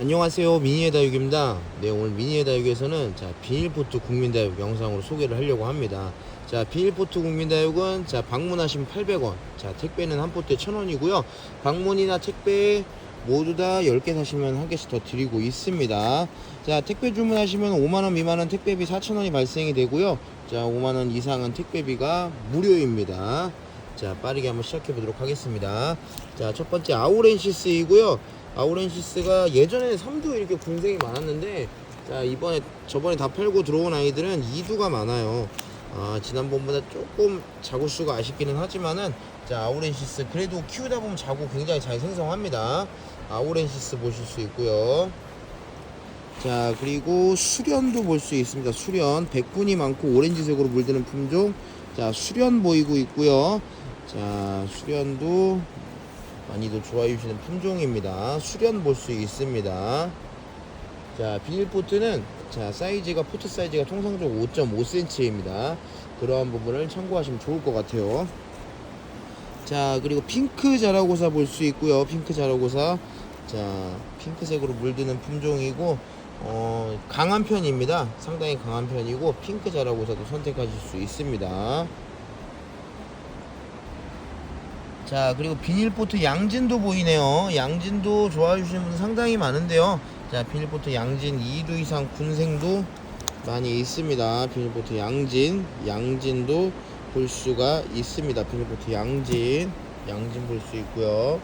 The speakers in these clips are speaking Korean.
안녕하세요. 미니의 다육입니다. 네 오늘 미니의 다육에서는 자 비닐포트 국민다육 영상으로 소개를 하려고 합니다. 자 비닐포트 국민다육은 자 방문하시면 800원. 자 택배는 한 포트에 1000원이고요. 방문이나 택배 모두 다 10개 사시면 한 개씩 더 드리고 있습니다. 자 택배 주문하시면 5만원 미만은 택배비 4,000원이 발생이 되고요. 자 5만원 이상은 택배비가 무료입니다. 자 빠르게 한번 시작해 보도록 하겠습니다. 자 첫 번째 아우렌시스이고요 아우렌시스가 예전에 3두 이렇게 군생이 많았는데 자 이번에 저번에 다 팔고 들어온 아이들은 2두가 많아요. 아 지난번보다 조금 자구수가 아쉽기는 하지만은 자 아우렌시스 그래도 키우다 보면 자구 굉장히 잘 생성합니다. 아우렌시스 보실 수 있고요. 자 그리고 수련도 볼 수 있습니다. 수련. 백분이 많고 오렌지색으로 물드는 품종. 자 수련 보이고 있고요. 자 수련도 많이도 좋아해 주시는 품종입니다. 수련 볼 수 있습니다. 자 비닐포트는 자 사이즈가 포트 사이즈가 통상적으로 5.5cm입니다. 그러한 부분을 참고하시면 좋을 것 같아요. 자 그리고 핑크 자라고사 볼 수 있고요. 핑크 자라고사. 자 핑크색으로 물드는 품종이고 어, 강한 편입니다. 상당히 강한 편이고 핑크 자라고사도 선택하실 수 있습니다 자 그리고 비닐포트 양진도 보이네요. 양진도 좋아해 주시는 분 상당히 많은데요. 자 비닐포트 양진 2두 이상 군생도 많이 있습니다. 비닐포트 양진 양진도 볼 수가 있습니다. 비닐포트 양진 양진 볼 수 있고요.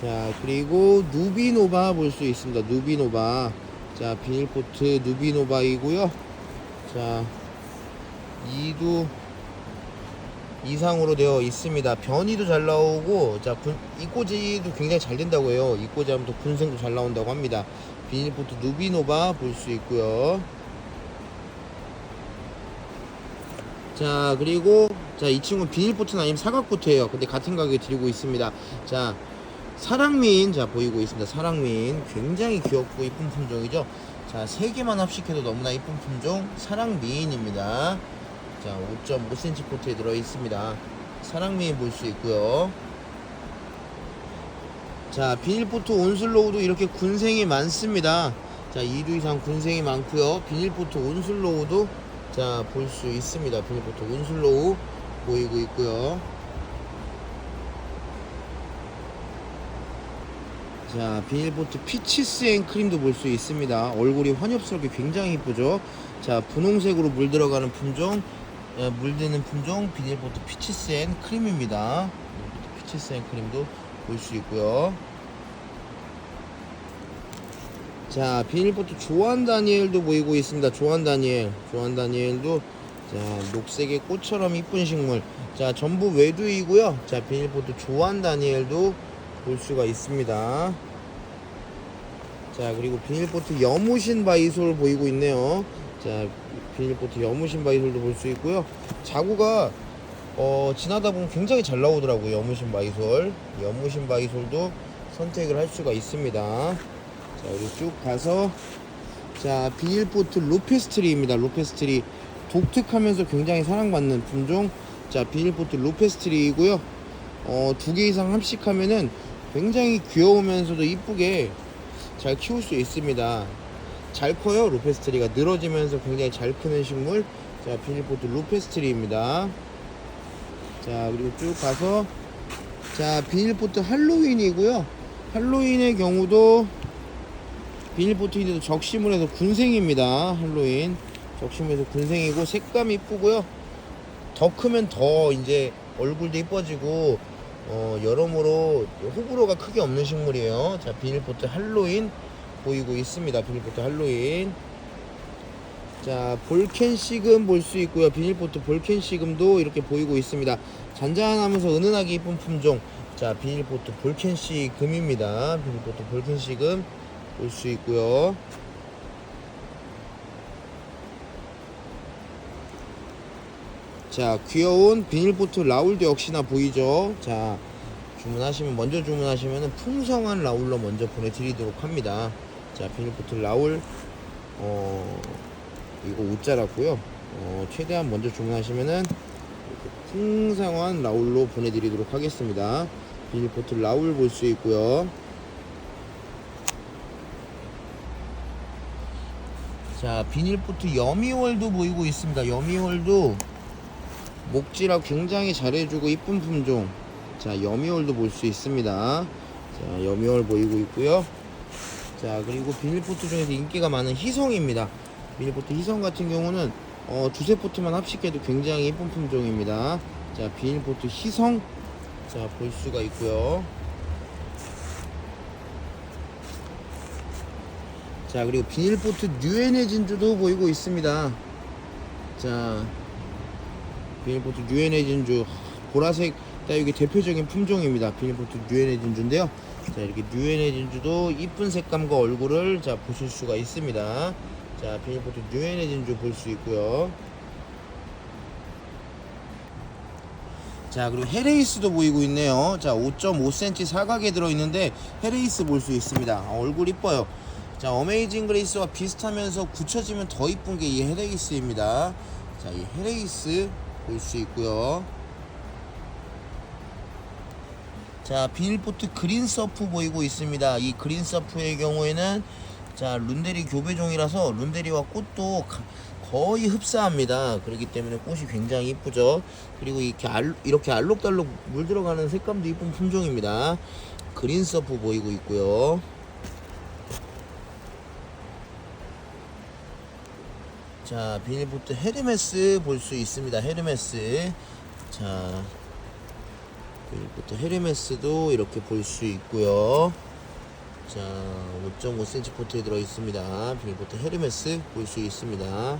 자 그리고 누비노바 볼 수 있습니다. 누비노바. 자 비닐포트 누비노바이고요. 자 2두 이상으로 되어 있습니다. 변이도 잘 나오고 자 군, 이꼬지도 굉장히 잘 된다고 해요. 이꼬지 하면 또 군생도 잘 나온다고 합니다. 비닐포트 누비노바 볼 수 있고요. 자 그리고 자 이 친구 는 비닐포트는 아니면 사각포트예요. 근데 같은 가격에 드리고 있습니다. 자 사랑민 자 보이고 있습니다. 사랑민 굉장히 귀엽고 이쁜 품종이죠. 자 세 개만 합식해도 너무나 이쁜 품종 사랑미인입니다. 자, 5.5cm 포트에 들어 있습니다. 사랑미에 볼 수 있고요. 자, 비닐포트 온슬로우도 이렇게 군생이 많습니다. 자, 2두 이상 군생이 많고요. 비닐포트 온슬로우도 자, 볼 수 있습니다. 비닐포트 온슬로우 보이고 있고요. 자, 비닐포트 피치스 앤 크림도 볼 수 있습니다. 얼굴이 환엽스럽게 굉장히 이쁘죠. 자, 분홍색으로 물 들어가는 품종 예, 물드는 품종 비닐보트 피치스 앤 크림입니다. 피치스 앤 크림도 볼 수 있고요. 자, 비닐보트 조한 다니엘도 보이고 있습니다. 조한 다니엘, 조한 다니엘도 자 녹색의 꽃처럼 이쁜 식물. 자, 전부 외두이고요. 자, 비닐보트 조한 다니엘도 볼 수가 있습니다. 자, 그리고 비닐보트 여무신 바이솔 보이고 있네요. 자, 비닐보트 여무 신 바 이솔도 볼 수 있고요. 자구가 어, 지나다 보면 굉장히 잘 나오더라고요. 여무 신 바 이솔. 여무 신 바 이솔도 선택을 할 수가 있습니다. 자, 여기 쭉 가서 자, 비닐보트 루페스트리입니다. 루페스트리. 독특하면서 굉장히 사랑받는 품종. 자, 비닐보트 루페스트리이고요. 어, 두 개 이상 합식하면은 굉장히 귀여우면서도 이쁘게 잘 키울 수 있습니다. 잘 커요. 루페스트리가 늘어지면서 굉장히 잘 크는 식물. 자 비닐포트 루페스트리입니다. 자 그리고 쭉 가서 자 비닐포트 할로윈이고요. 할로윈의 경우도 비닐포트인데도 적심을 해서 군생입니다. 할로윈. 적심해서 군생이고 색감이 이쁘고요. 더 크면 더 이제 얼굴도 이뻐지고 어 여러모로 호불호가 크게 없는 식물이에요. 자 비닐포트 할로윈 보이고 있습니다. 비닐포트 할로윈. 자, 볼켄시금 볼 수 있고요. 비닐포트 볼켄시금도 이렇게 보이고 있습니다. 잔잔하면서 은은하게 이쁜 품종. 자, 비닐포트 볼켄시금입니다. 비닐포트 볼켄시금 볼 수 있고요. 자, 귀여운 비닐포트 라울도 역시나 보이죠? 자, 주문하시면 먼저 주문하시면 풍성한 라울로 먼저 보내드리도록 합니다. 자, 비닐포트 라울 어 이거 5자라고요. 어, 최대한 먼저 주문하시면은 풍성한 라울로 보내드리도록 하겠습니다. 비닐포트 라울 볼 수 있고요. 자 비닐포트 여미월도 보이고 있습니다 여미월도 목질하 굉장히 잘해주고 이쁜 품종 자 여미월도 볼 수 있습니다 자 여미월 보이고 있고요 자, 그리고 비닐포트 중에서 인기가 많은 희성입니다. 비닐포트 희성 같은 경우는 어, 두세 포트만 합식해도 굉장히 이쁜 품종입니다. 자, 비닐포트 희성. 자, 볼 수가 있고요. 자 그리고 비닐포트 뉴엔의 진주도 보이고 있습니다 자 비닐포트 뉴엔의 진주 보라색 따위의 대표적인 품종입니다 비닐포트 뉴엔의 진주인데요 자 이렇게 뉴엔의 진주도 이쁜 색감과 얼굴을 자 보실 수가 있습니다. 자 비닐포트 뉴엔의 진주 볼 수 있고요. 자 그리고 헤레이스도 보이고 있네요. 자 5.5cm 사각에 들어있는데 헤레이스 볼 수 있습니다. 아, 얼굴 이뻐요. 자 어메이징 그레이스와 비슷하면서 굳혀지면 더 이쁜 게 이 헤레이스입니다. 자 이 헤레이스 볼 수 있고요 자 비닐포트 그린 서프 보이고 있습니다. 이 그린 서프의 경우에는 자 룬데리 교배종이라서 룬데리와 꽃도 가- 거의 흡사합니다. 그렇기 때문에 꽃이 굉장히 이쁘죠. 그리고 이렇게, 알, 이렇게 알록달록 물 들어가는 색감도 이쁜 품종입니다. 그린 서프 보이고 있고요. 자 비닐포트 헤르메스 볼 수 있습니다. 헤르메스. 자 비닐포트 헤르메스도 이렇게 볼 수 있고요. 자 5.5cm 포트에 들어 있습니다. 비닐포트 헤르메스 볼 수 있습니다.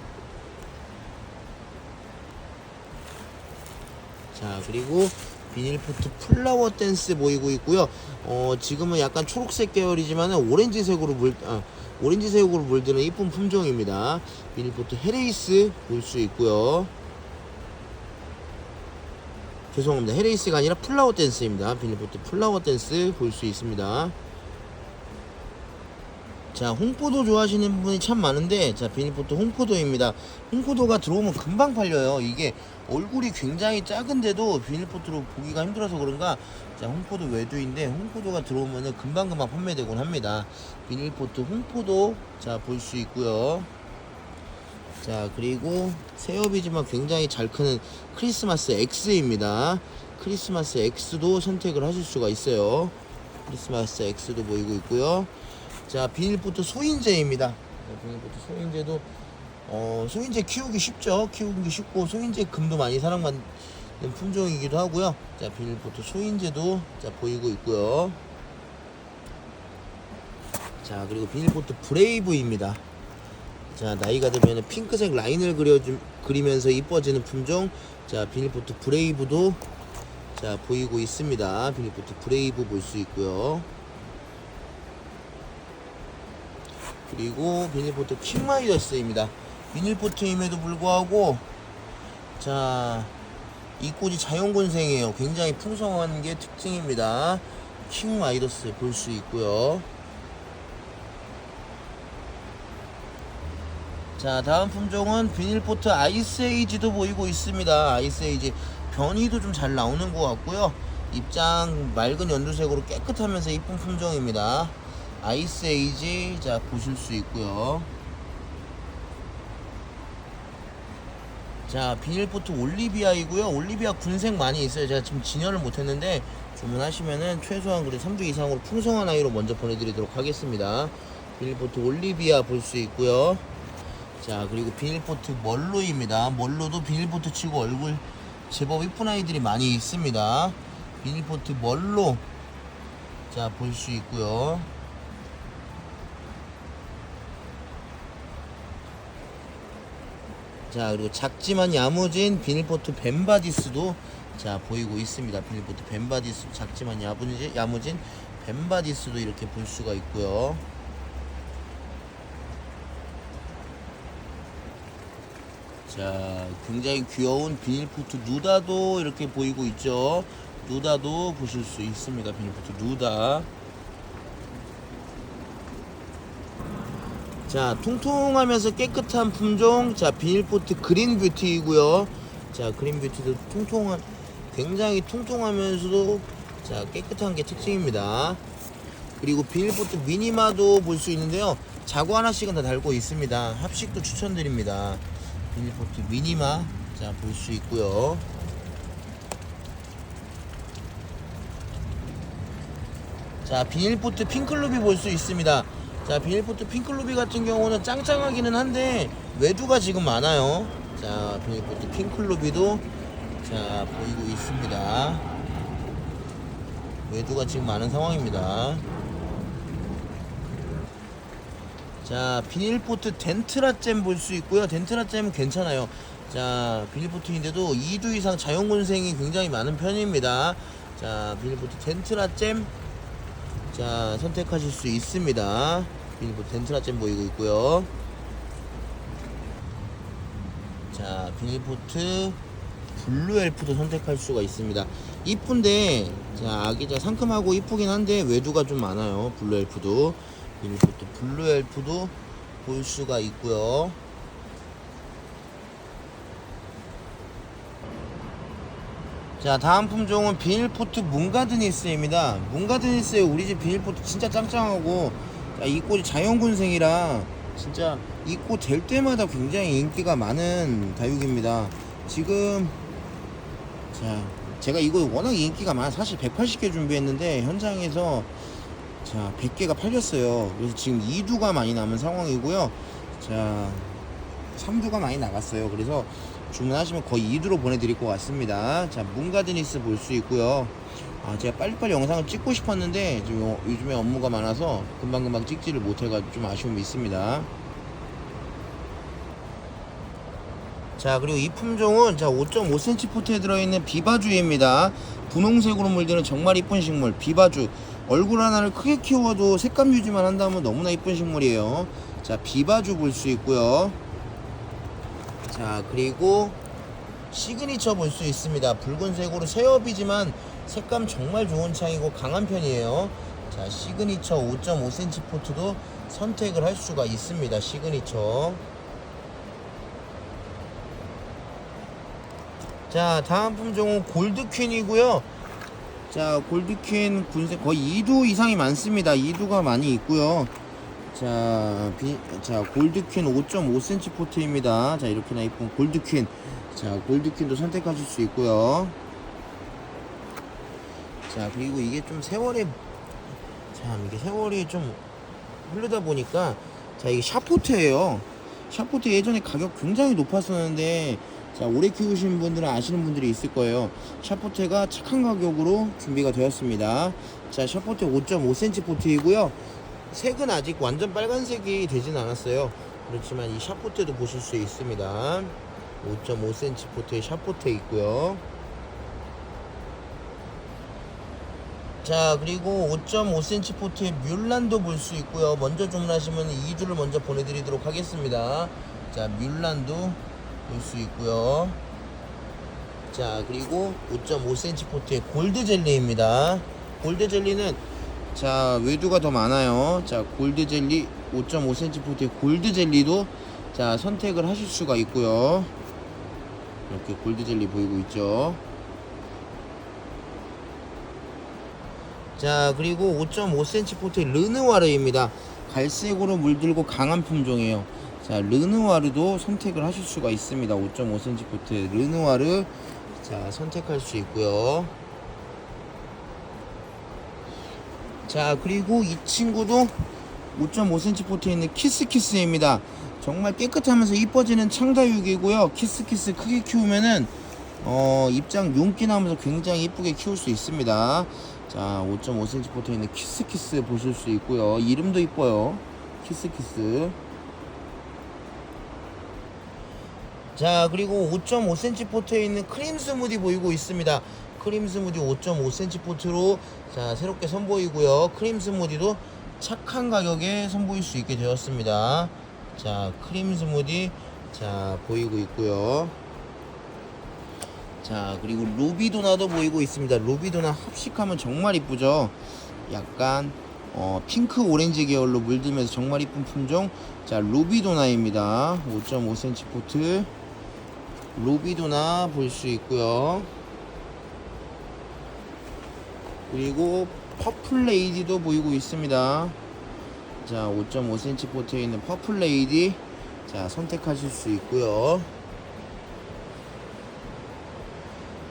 자 그리고 비닐포트 플라워 댄스 보이고 있고요. 어 지금은 약간 초록색 계열이지만 오렌지색으로 물 아, 오렌지색으로 물드는 이쁜 품종입니다. 비닐포트 헤레이스 볼 수 있고요 죄송합니다. 헤레이스가 아니라 플라워 댄스입니다. 비닐포트 플라워 댄스 볼 수 있습니다. 자 홍포도 좋아하시는 분이 참 많은데 자 비닐포트 홍포도입니다. 홍포도가 들어오면 금방 팔려요. 이게 얼굴이 굉장히 작은데도 비닐포트로 보기가 힘들어서 그런가? 자 홍포도 외두인데 홍포도가 들어오면은 금방금방 판매되곤 합니다. 비닐포트 홍포도 자 볼 수 있고요 자 그리고 새업이지만 굉장히 잘 크는 크리스마스 X입니다. 크리스마스 X도 선택을 하실 수가 있어요. 크리스마스 X도 보이고 있고요. 자 비닐포트 소인제입니다. 네, 비닐포트 소인제도 어 소인제 키우기 쉽죠? 키우기 쉽고 소인제 금도 많이 사랑받는 품종이기도 하고요. 자 비닐포트 소인제도 자 보이고 있고요. 자 그리고 비닐포트 브레이브입니다 자 나이가 들면 핑크색 라인을 그려주, 그리면서 이뻐지는 품종. 자 비닐포트 브레이브도 자 보이고 있습니다. 비닐포트 브레이브 볼 수 있고요. 그리고 비닐포트 킹마이더스입니다. 비닐포트임에도 불구하고 자 이 꽃이 자연곤생이에요. 굉장히 풍성한 게 특징입니다. 킹마이더스 볼 수 있고요 자 다음 품종은 비닐포트 아이스에이지도 보이고 있습니다. 아이스에이지 변이도 좀 잘 나오는 것 같고요. 입장 맑은 연두색으로 깨끗하면서 이쁜 품종입니다. 아이스에이지 자 보실 수 있고요. 자 비닐포트 올리비아이고요. 올리비아 군색 많이 있어요. 제가 지금 진열을 못했는데 주문하시면은 최소한 그래 3주 이상으로 풍성한 아이로 먼저 보내드리도록 하겠습니다. 비닐포트 올리비아 볼 수 있고요 자 그리고 비닐포트 멀로입니다. 멀로도 비닐포트 치고 얼굴 제법 이쁜 아이들이 많이 있습니다. 비닐포트 멀로 자 볼 수 있고요. 자 그리고 작지만 야무진 비닐포트 벤바디스도 자 보이고 있습니다. 비닐포트 벤바디스 작지만 야무진, 야무진 벤바디스도 이렇게 볼 수가 있고요 자 굉장히 귀여운 비닐포트 누다도 이렇게 보이고 있죠 누다도 보실 수 있습니다 비닐포트 누다 자 통통하면서 깨끗한 품종 자 비닐포트 그린 뷰티이고요 자 그린 뷰티도 통통한 굉장히 통통하면서도 자 깨끗한 게 특징입니다 그리고 비닐포트 미니마도 볼 수 있는데요. 자구 하나씩은 다 달고 있습니다. 합식도 추천드립니다. 비닐포트 미니마 자 볼 수 있고요. 자 비닐포트 핑클루비 볼 수 있습니다. 자 비닐포트 핑클루비 같은 경우는 짱짱하기는 한데 외두가 지금 많아요. 자 비닐포트 핑클루비도 자 보이고 있습니다. 외두가 지금 많은 상황입니다. 자 비닐포트 덴트라잼 볼 수 있고요. 덴트라잼은 괜찮아요. 자 비닐포트인데도 2두 이상 자연군생이 굉장히 많은 편입니다. 자 비닐포트 덴트라잼 자 선택하실 수 있습니다. 비닐포트 덴트라잼 보이고 있고요. 자 비닐포트 블루 엘프도 선택할 수가 있습니다. 이쁜데 자 아기자 상큼하고 이쁘긴 한데 외두가 좀 많아요. 블루 엘프도 비닐포트 블루 엘프도 볼 수가 있고요. 자 다음 품종은 비닐포트 문가드니스입니다. 문가드니스의 우리 집 비닐포트 진짜 짱짱하고 자, 이 꽃이 자연군생이라 진짜 이 꽃 될 때마다 굉장히 인기가 많은 다육입니다. 지금 자 제가 이거 워낙 인기가 많아 사실 180개 준비했는데 현장에서 자 100개가 팔렸어요. 그래서 지금 2두가 많이 남은 상황이고요. 자 3두가 많이 나갔어요. 그래서 주문하시면 거의 2두로 보내드릴 것 같습니다. 자, 문가드니스 볼 수 있고요. 아, 제가 빨리빨리 영상을 찍고 싶었는데 지금 요- 요즘에 업무가 많아서 금방금방 찍지를 못해가지고 좀 아쉬움이 있습니다. 자, 그리고 이 품종은 자 5.5cm 포트에 들어있는 비바주입니다. 분홍색으로 물드는 정말 이쁜 식물 비바주. 얼굴 하나를 크게 키워도 색감 유지만 한다면 너무나 이쁜 식물이에요. 자, 비바주 볼 수 있고요. 자 그리고 시그니처 볼 수 있습니다. 붉은색으로 새업이지만 색감 정말 좋은 창이고 강한 편이에요. 자 시그니처 5.5cm 포트도 선택을 할 수가 있습니다. 시그니처. 자 다음 품종은 골드퀸이고요 자 골드퀸 군색 거의 2두 이상이 많습니다 2두가 많이 있고요 자, 비, 자 골드퀸 5.5cm 포트입니다. 자 이렇게 나 이쁜 골드퀸. 자 골드퀸도 선택하실 수 있고요. 자 그리고 이게 좀 세월이 참 이게 세월이 좀 흐르다 보니까 자 이게 샤포트예요. 샤포트 예전에 가격 굉장히 높았었는데 자 오래 키우신 분들은 아시는 분들이 있을 거예요. 샤포트가 착한 가격으로 준비가 되었습니다. 자 샤포트 5.5cm 포트이고요. 색은 아직 완전 빨간색이 되진 않았어요. 그렇지만 이 샤포트도 보실 수 있습니다. 5.5cm 포트의 샤포트 있고요. 자 그리고 5.5cm 포트의 뮬란도 볼 수 있고요. 먼저 주문하시면 2주를 먼저 보내드리도록 하겠습니다. 자 뮬란도 볼 수 있고요. 자 그리고 5.5cm 포트의 골드 젤리입니다. 골드 젤리는 자 외두가 더 많아요. 자 골드 젤리 5.5cm 포트의 골드 젤리도 자 선택을 하실 수가 있고요. 이렇게 골드 젤리 보이고 있죠. 자 그리고 5.5cm 포트의 르누와르입니다. 갈색으로 물들고 강한 품종이에요. 자 르누와르도 선택을 하실 수가 있습니다. 5.5cm 포트의 르누와르 자 선택할 수 있고요. 자 그리고 이 친구도 5.5cm 포트에 있는 키스키스입니다. 정말 깨끗하면서 이뻐지는 창다육이고요. 키스키스 크게 키우면은 어 입장 윤기 나면서 굉장히 이쁘게 키울 수 있습니다. 자 5.5cm 포트에 있는 키스키스 보실 수 있고요. 이름도 이뻐요. 키스키스 자 그리고 5.5cm 포트에 있는 크림 스무디 보이고 있습니다. 크림 스무디 5.5cm 포트로 자 새롭게 선보이고요. 크림 스무디도 착한 가격에 선보일 수 있게 되었습니다. 자 크림 스무디 자 보이고 있고요. 자 그리고 루비도나도 보이고 있습니다. 루비도나 합식하면 정말 이쁘죠? 약간 어, 핑크 오렌지 계열로 물들면서 정말 이쁜 품종 자 루비도나입니다. 5.5cm 포트 루비도나 볼 수 있고요. 그리고 퍼플 레이디도 보이고 있습니다. 자, 5.5cm 포트에 있는 퍼플 레이디. 자, 선택하실 수 있고요.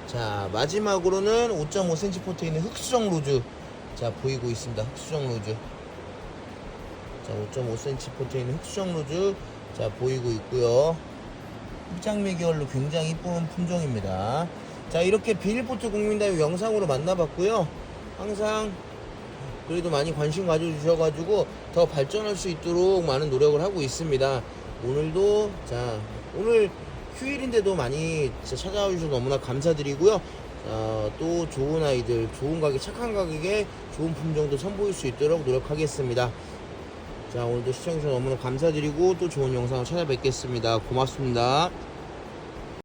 자, 마지막으로는 5.5cm 포트에 있는 흑수정 로즈. 자, 보이고 있습니다. 흑수정 로즈. 자, 5.5cm 포트에 있는 흑수정 로즈. 자, 보이고 있고요. 계열로 굉장히 이쁜 품종입니다. 자, 이렇게 비닐포트 국민다육 영상으로 만나봤고요. 항상 그래도 많이 관심 가져주셔가지고 더 발전할 수 있도록 많은 노력을 하고 있습니다. 오늘도 자 오늘 휴일인데도 많이 찾아와 주셔서 너무나 감사드리고요. 어, 또 좋은 아이들, 좋은 가격, 착한 가격에 좋은 품종도 선보일 수 있도록 노력하겠습니다. 자 오늘도 시청해주셔서 너무나 감사드리고 또 좋은 영상을 찾아뵙겠습니다. 고맙습니다.